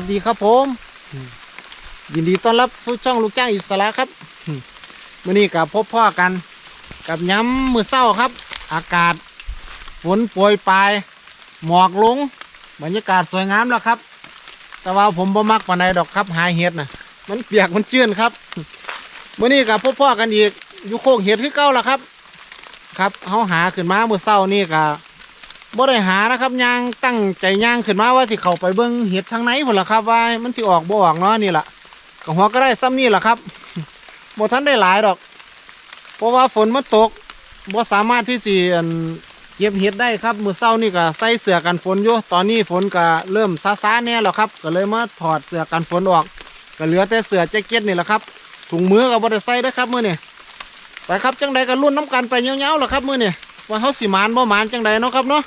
วัสดีครับผม ยินดีต้อนรับสู่ช่องลูกจ้างอิสระครับมื่อนี้กับพบพ่อกัน กับย้ำมือเศร้าครับ อากาศ ฝนโปรยปลาย หมอกลง บรรยากาศสวยงามแล้วครับ แต่ว่าผมบ่มักปานใดดอกครับ หาเห็ดนะมันเปียกมันจื้นครับมื่อนี้กับพบพ่อกันอีกอยู่โคกเห็ดคือเก่าแล้วครับ ครับเขาหาขึ้นมาเมื่อเศร้านี่กับ บ่ได้หานะครับย่างตั้งใจย่างขึ้นมาว่าสิเข้าไปเบิ่งเห็ดทางไหนพุ่นล่ะครับ ว่ามันสิออกบ่ออกเนาะนี่ล่ะก็หัวก็ได้ซ้ำนี่ล่ะครับบ่ทันได้หลายดอก เพราะว่าฝนมันตกบ่สามารถที่สิเก็บเห็ดได้ครับ มื้อเช้านี่ก็ใส่เสื้อกันฝนอยู่ตอนนี้ฝนก็เริ่มซาๆแน่แล้วครับ ก็เลยมาถอดเสื้อกันฝนออก ก็เหลือแต่เสื้อแจ็คเก็ตนี่แหละครับ ถุงมือก็บ่ได้ใส่เด้ครับมื้อนี้ไปครับจังใดก็รุ่นน้ำกันไปเงี้ยวๆล่ะครับมื้อนี้ ว่าเฮาสิมานบ่มานจังใดเนาะครับเนาะ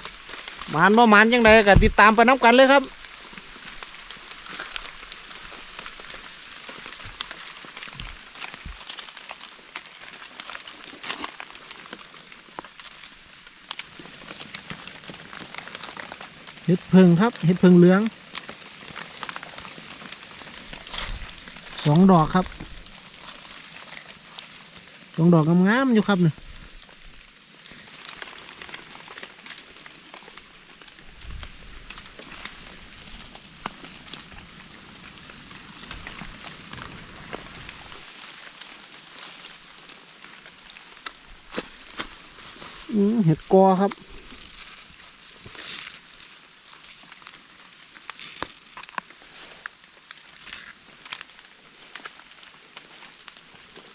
มานบ่มานยังไงก็ติดตามไปน้ำกันเลยครับเห็ดเพิงครับเห็ดเพิงเหลืองสองดอกครับสองดอกงามๆอยู่ครับเนี่ย เห็ดกอครับ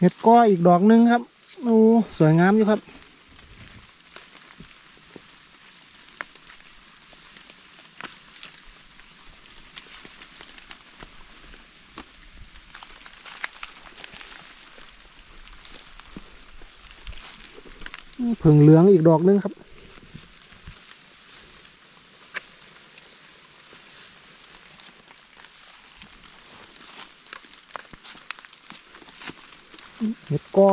เห็ดกออีกดอกหนึงครับโอ้สวยงามอยู่ครับ เผิงเหลืองอีกดอกหนึงครับ เห็ดกอ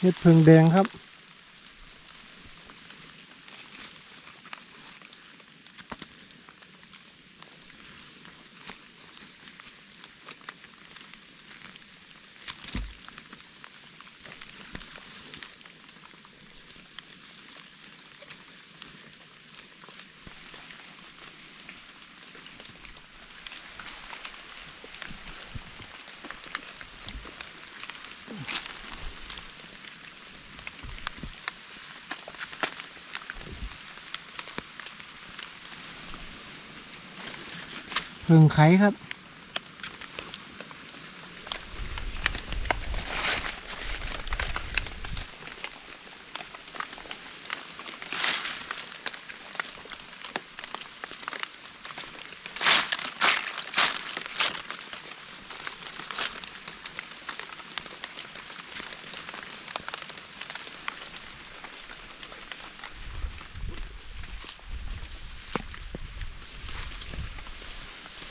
เห็ดเผิงแดงครับ เพิงไข่ครับ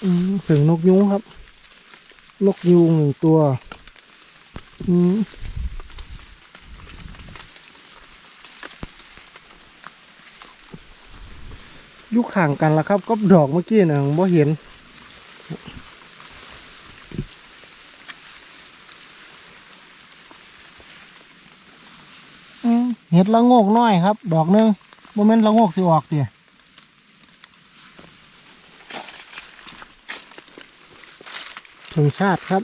อืมเพิงนกยุงครับ นกยูงหนึ่งตัว อืมยุคห่างกันละครับ ก็ดอกเมื่อกี้นะผมบ่เห็น เห็ดละงกน้อยครับ ดอกหนึงโมเมนต์ละงกสิออกเตี่ย ถึงชาติครับ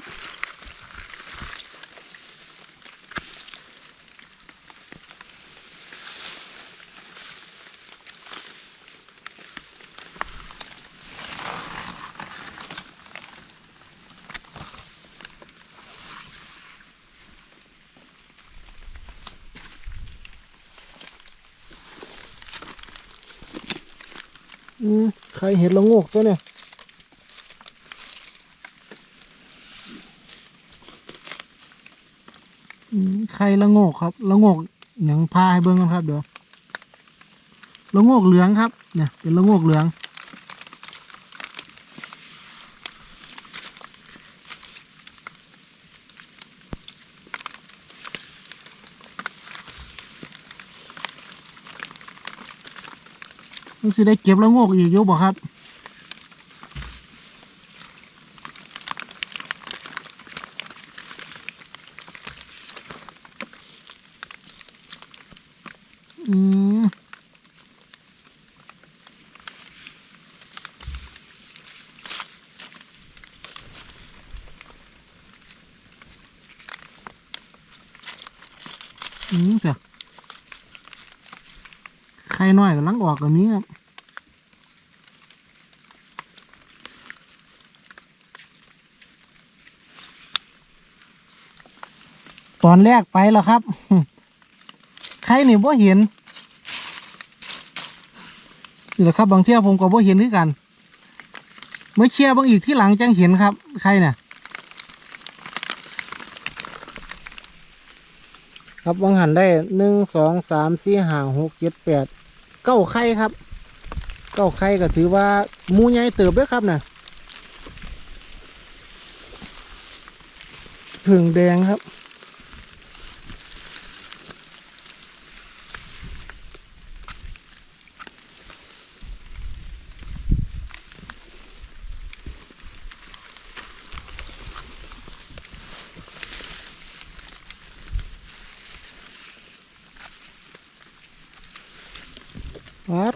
อืมใครเห็นละงกตัวเนี่ย ข่ละโงกครับละโงกอย่างพาให้เบิ้งกันครับเดี๋ยวละโงกเหลืองครับเนี่ยเป็นละโงกเหลืองมันสิได้เก็บละโงกอีกเยอะบ่ครับ กำลังออกกับนี้ครับตอนแรกไปแล้วครับ ใครนี่บ่เห็นนี่แหละครับ บางเที่ยผมก็บ่เห็นคือกัน เมื่อเชียร์บางอีกที่หลังจังเห็นครับ ใครเนี่ย ครับบางหันได้หนึ่งสองสามสี่ห้าหกเจ็ดแปด เก้าไข่ครับ เก้าไข่ก็ถือว่ามูใหญ่เติบเด้วยครับนะผึ่งแดงครับ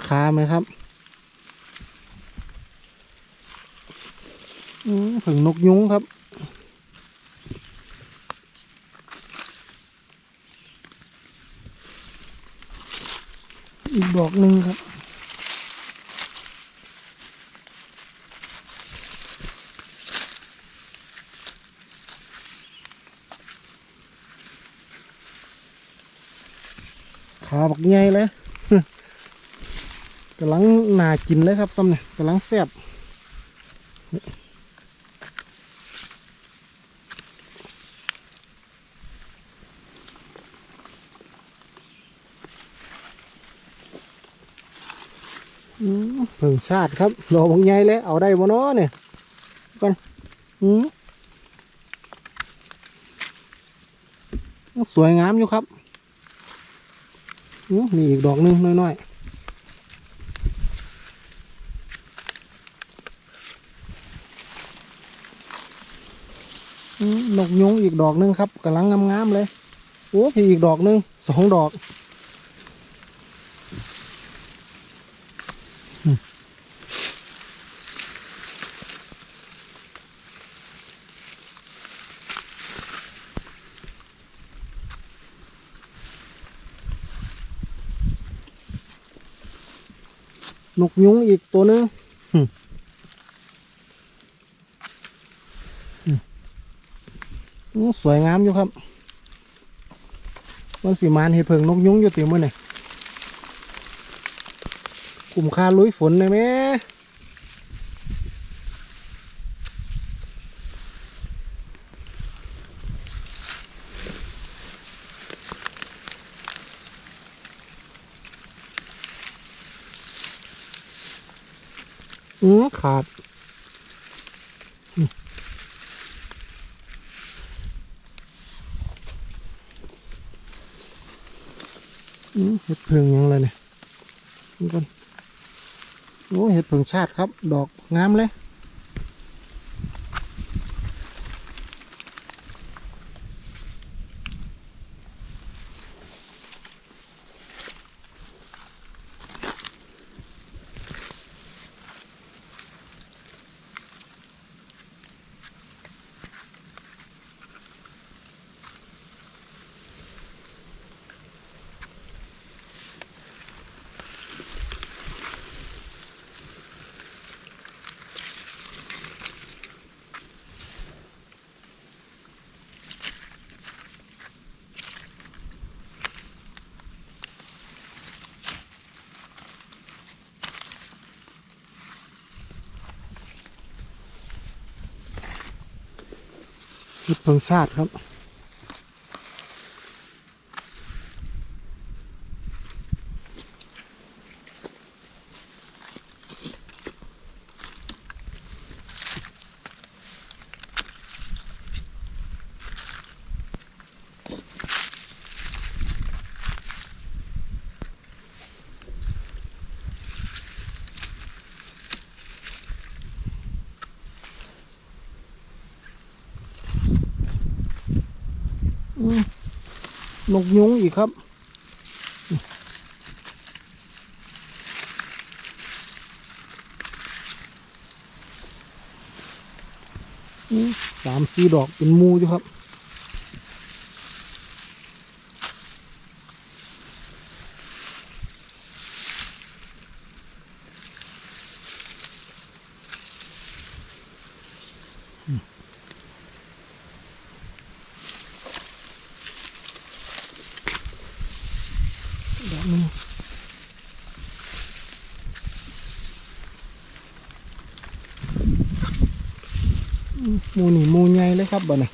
ขาไหมครับอืมผึ่งนกยุ้งครับ อีกดอกหนึ่งครับขาบักใหญ่เลย กำลังน่ากินเลยครับซ้ำเนี่ยกำลังแซ่บอืมเพิ่งชาติครับรอบางใหญ่เลยเอาได้บ่เนาะเนี่ยก่อนอืมสวยงามอยู่ครับอืมมีอีกดอกหนึงน้อยๆ อืมน กยุงอีกดอกนึงครับกำลังงามๆเลยโอ้พี่อีกดอกนึงสองดอกนกยุงอีกตัวนึง สวยงามอยู่ครับวันสีมานเห็ดเพิงนกยุ้งอยู่เต็มมือนี่กลุ่มค่าลุยฝนเลยแม่อือขาด เห็ดเพิงยังเลยเนี่ยทุกคนโอ้เห็ดเพิงชาติครับ ดอกงามเลย เห็ดเพิงชาติครับ นกยุงอีกครับ สามสี่ดอกเป็นมูอยู่ครับ ดอกหนึงอืมหมูนี่หมูใหญ่เลยครับบ่เนี่ย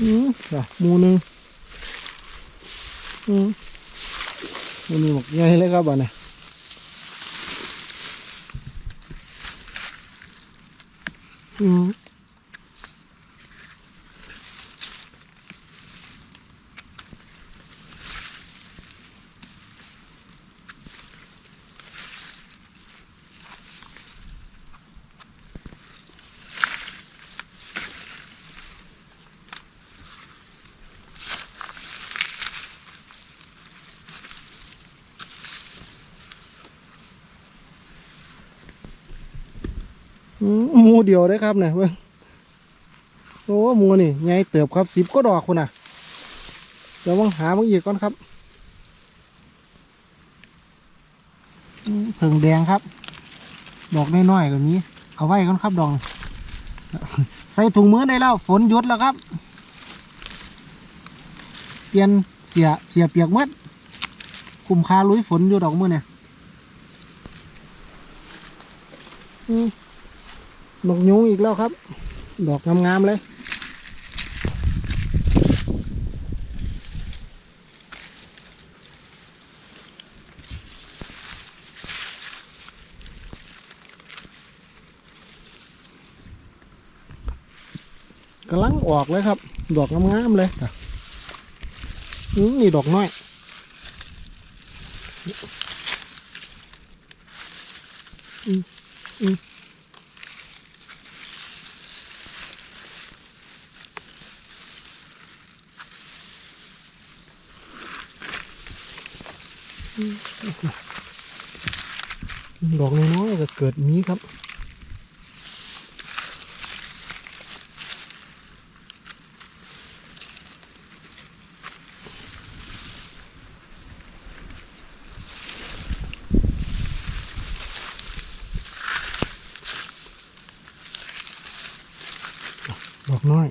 อืมจ้ะหมูหนึ่งอืมมูนึงบอกใหญ่เลยครับบ่เนี่ยอืม อื เดียวได้ครับเนี่ยเบิ่งโอ้หมูนี่ใหญ่เติบครับสิบก็ดอกคุณน่ะเดี๋ยววังหาบางอีกก่อนครับเพิ่งแดงครับ ดอกน้อยๆก็มีเอาไว้ก่อนครับดอกใส่ถุงมือได้แล้วฝนหยุดแล้วครับ เปลี่ยนเสียเสียเปียกหมดคุมคาลุยฝนอยู่ดอกมือเนี่ยอืม นกยุงอีกแล้วครับ ดอกงามๆเลย กำลังออกเลยครับ ดอกงามๆเลยอะอืมนี่ดอกน้อยอืมอืม ดอกน้อยๆก็เกิดมีครับ ดอกน้อย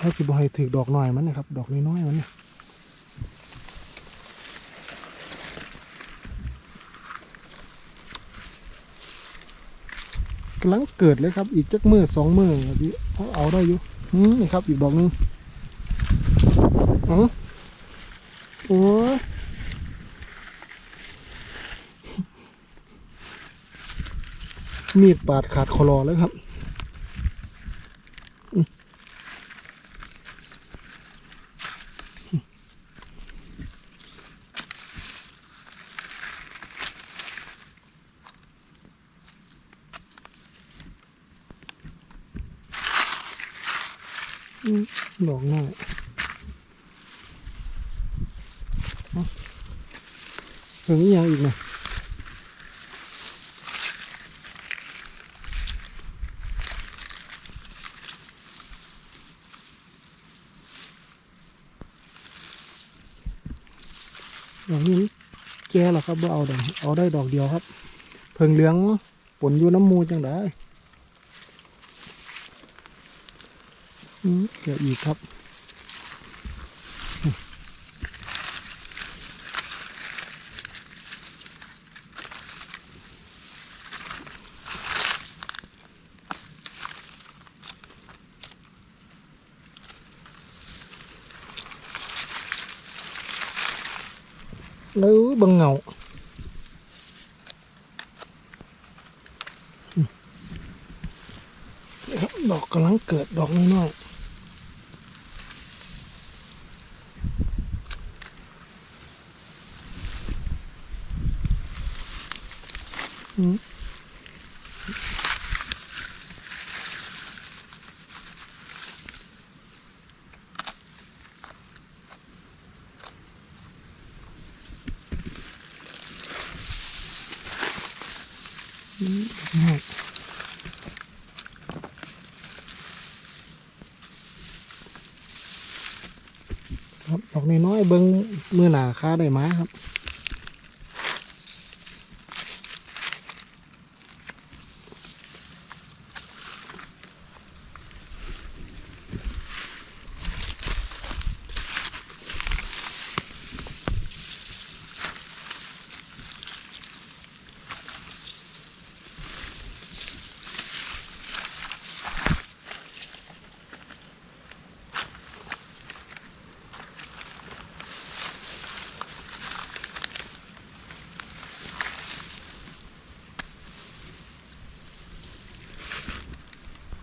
ถ้าสิ บให้ถือดอกน้อยมันนะครับ ดอกน้อยๆมันเนี่ยกำลังเกิดเลยครับ อีกจักมือสองมือพี่เอาเอาได้อยู่อืมนี่ครับ อีกดอกหนึงอ๋อโอ้ยมีดปาดขาดคอรอเลยครับ อืมดอกน้อยเอ้าเพิ่งอีกอย่างอีกนะ ดอกนี้แก่หรอครับว่าเอาดอกเอาได้ดอกเดียวครับ เพิ่งเหลืองผลอยู่น้ำมูจังได้เดี๋ยวอีกครับ แล้วเบังเงาอืมนี่ครับดอกกำลังเกิดดอกน้อยๆอืมง่ายครับดอก น้อยๆเบิ้งมือหนาค้าได้ไหมาครับ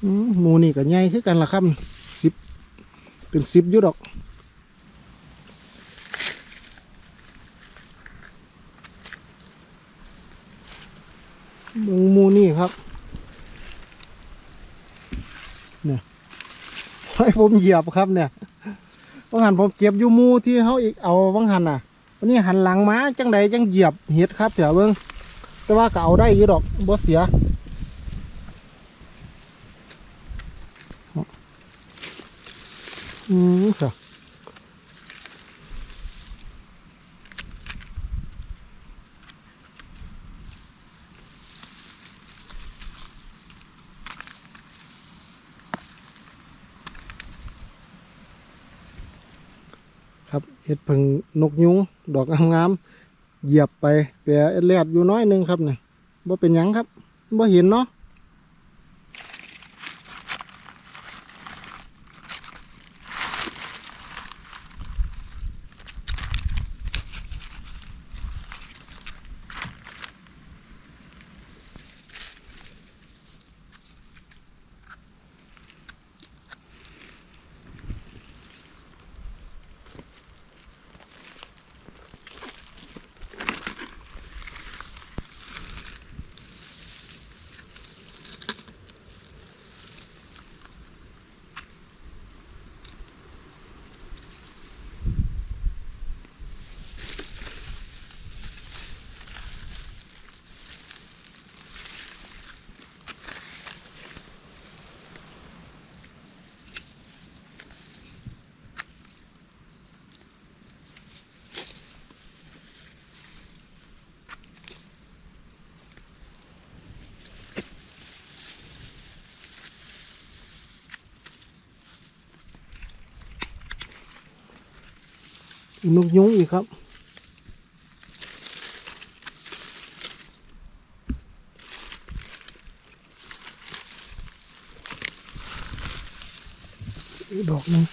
หมูนี่ก็ใหญ่คือกันละครับสิบเป็นสิบยุดอกเบิ่งมูนี่ครับเนี่ยให้ผมเหยียบครับเนี่ยบางหันผมเก็บอยู่มูที่เขาอีกเอาบางหันอะวันนี้หันหลังมาจังใดจังเหยียบเห็ดครับเดี๋ยวเบิ่งแต่ว่าก็เอาได้อยู่ดอกบ่เสีย อืมค่ะ ครับเห็ดพึ่งนกยุงดอกงามๆเหยียบไปแปรแลดอยู่น้อยนึงครับเนี่ยบ่เป็นยังครับบ่เห็นเนาะ นกยุงอีกครับ ดอกหนึง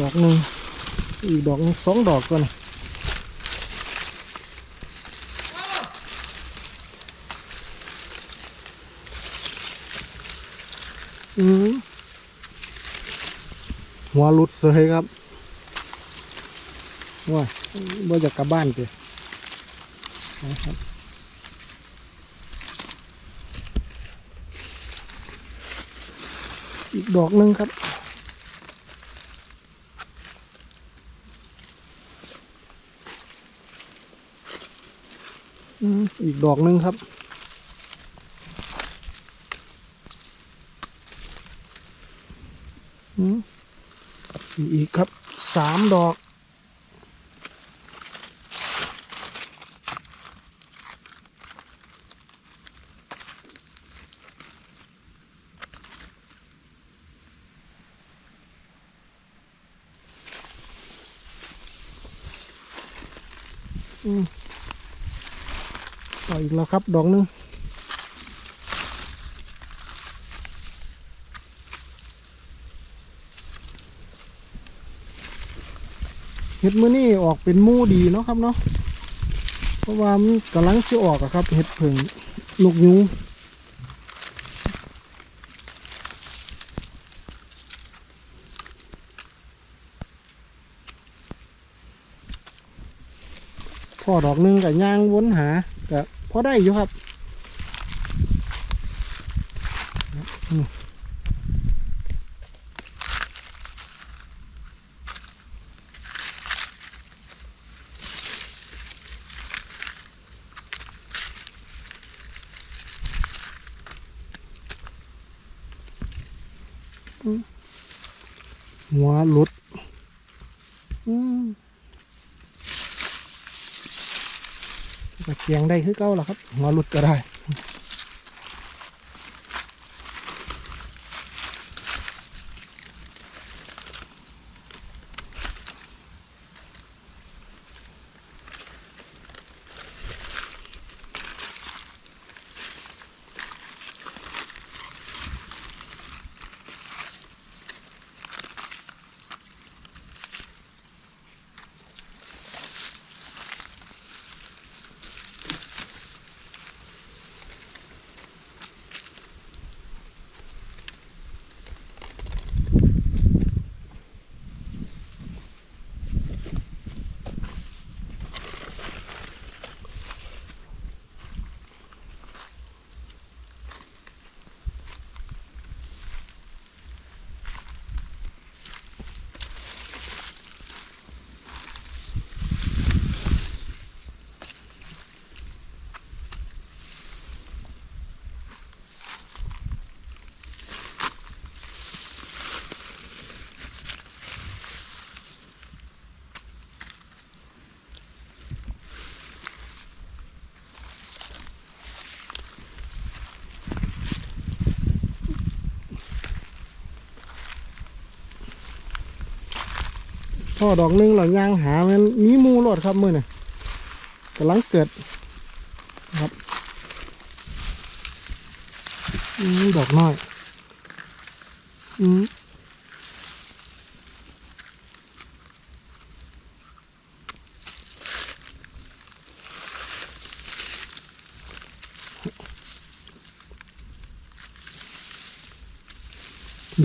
ดอกหนึ่งอีกดอกนึงสองดอกก่อนอืมหัวหลุดเสยครับว้ายบ่อยากกลับบ้านเจ้นะครับอีกดอกหนึ่งครับ อืมอีก ดอกหนึ่งครับอีกครับสามดอก แล้วครับ ดอกหนึงเห็ดมือนี่ออกเป็นมู่ดีเนาะครับเนาะเพราะว่ามันกำลังสิออกอะครับเห็ดเผิงลูกยูงพ่อดอกหนึงกับย่างวนหาก็ พอได้อยู่ครับ หัวหลุดอืมกระ เสียงได้คือเก้าแล้วครับหัวหลุดก็ได้ พ่ อดอกหนึงเรายางหามันมีมูโลดครับมือนี่กำลังเกิดครับอืมดอกน้อย อืม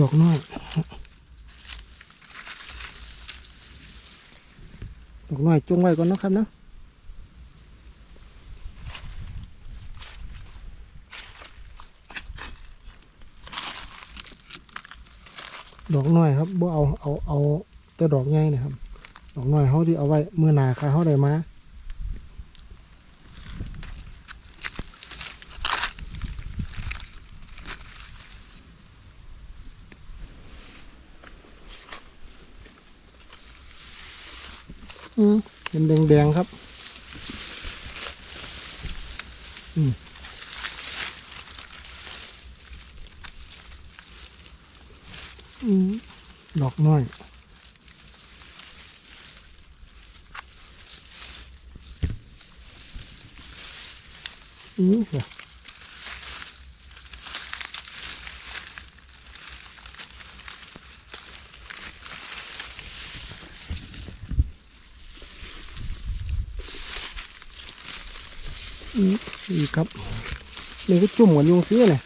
ดอกน้อย ดอกน้อยจงไว้ก่อนนะครับเนาะดอกน้อยครับบ่เอาเอาเอาแต่ดอกใหญ่นะครับ ดอกน้อยเขาที่เอาไว้เมื่อหนาคาเขาได้มา เป็นแดงๆครับอือดอกน้อยอืมเหร อีกครับนี่ก็จุ่มเหมือนยุงซื้อเลย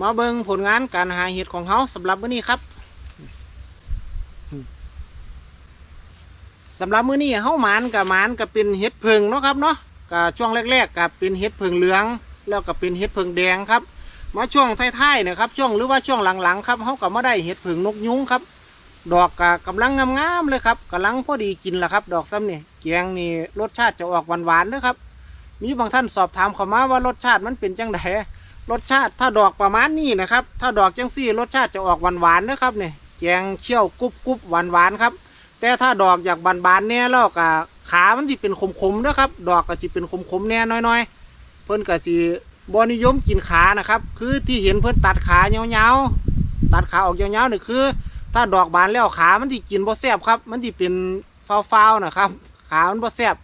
มาเบิงผลงานการหาเห็ดของเขาสำหรับมื้อนี้ครับสำหรับมื้อนี้เฮาหมานกับหมานกับเป็นเห็ดเพิงเนาะครับเนาะก็ช่วงแรกๆกับเป็นเห็ดเพิงเหลือง แล้วก็เป็นเห็ดเพิงแดงครับ มาช่วงท้ายๆนะครับช่วงหรือว่าช่วงหลังๆครับเฮาก็มาได้เห็ดเพิงนกยุงครับ ดอกก็กำลังงามๆเลยครับกำลังพอดีกินละครับ ดอกซ้ำนี่แกงนี่รสชาติจะออกหวานๆเด้อครับ มีบางท่านสอบถามเข้ามาว่ารสชาติมันเป็นจังได รสชาติถ้าดอกประมาณนี้นะครับ ถ้าดอกจังซี่รสชาติจะออกหวานๆนนะครับเนี่ยแกงเคี่ยวกรุบกรุบหวานหวานครับ แต่ถ้าดอกอยากบานๆเนี่ยแล้วก็ขามันจะเป็นขมๆนะครับ ดอกก็จะเป็นขมๆแน่น้อยๆ เพิ่นก็สิบ่นิยมกินขานะครับ คือที่เห็นเพิ่นตัดขายาวๆตัดขาออกยาวๆนี่คือ ถ้าดอกบานแล้วขามันที่กินบ่แซบครับ มันที่เป็นฟาวๆนะครับ ขามันบ่แซบ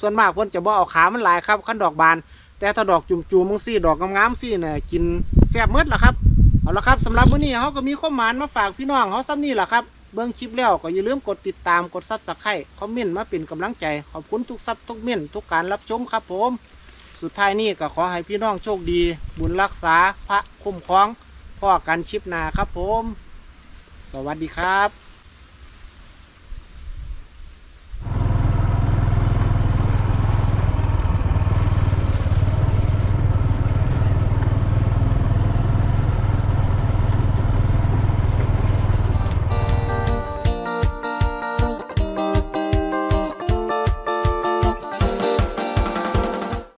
ส่วนมากเพิ่นจะบ่เอาขามันหลายครับขั้นดอกบาน แต่ถ้าดอกจุ่มๆมึงซี่ดอกงามๆซี่เนี่ยกินแซ่บมืดล่ะครับเอาละครับสำหรับมื้อนี้เขาก็มีข้อมานมาฝากพี่น้องเขาซ้ำนี่แหละครับเบิ่งคลิปแล้วก็อย่าลืมกดติดตามกดซับสไครต์คอมเมนต์มาเป็นกำลังใจ ขอบคุณทุกซับทุกเม่นทุกการรับชมครับผม สุดท้ายนี้ก็ขอให้พี่น้องโชคดี บุญรักษาพระคุ้มครองพ่อกันชิปหนาครับผม สวัสดีครับ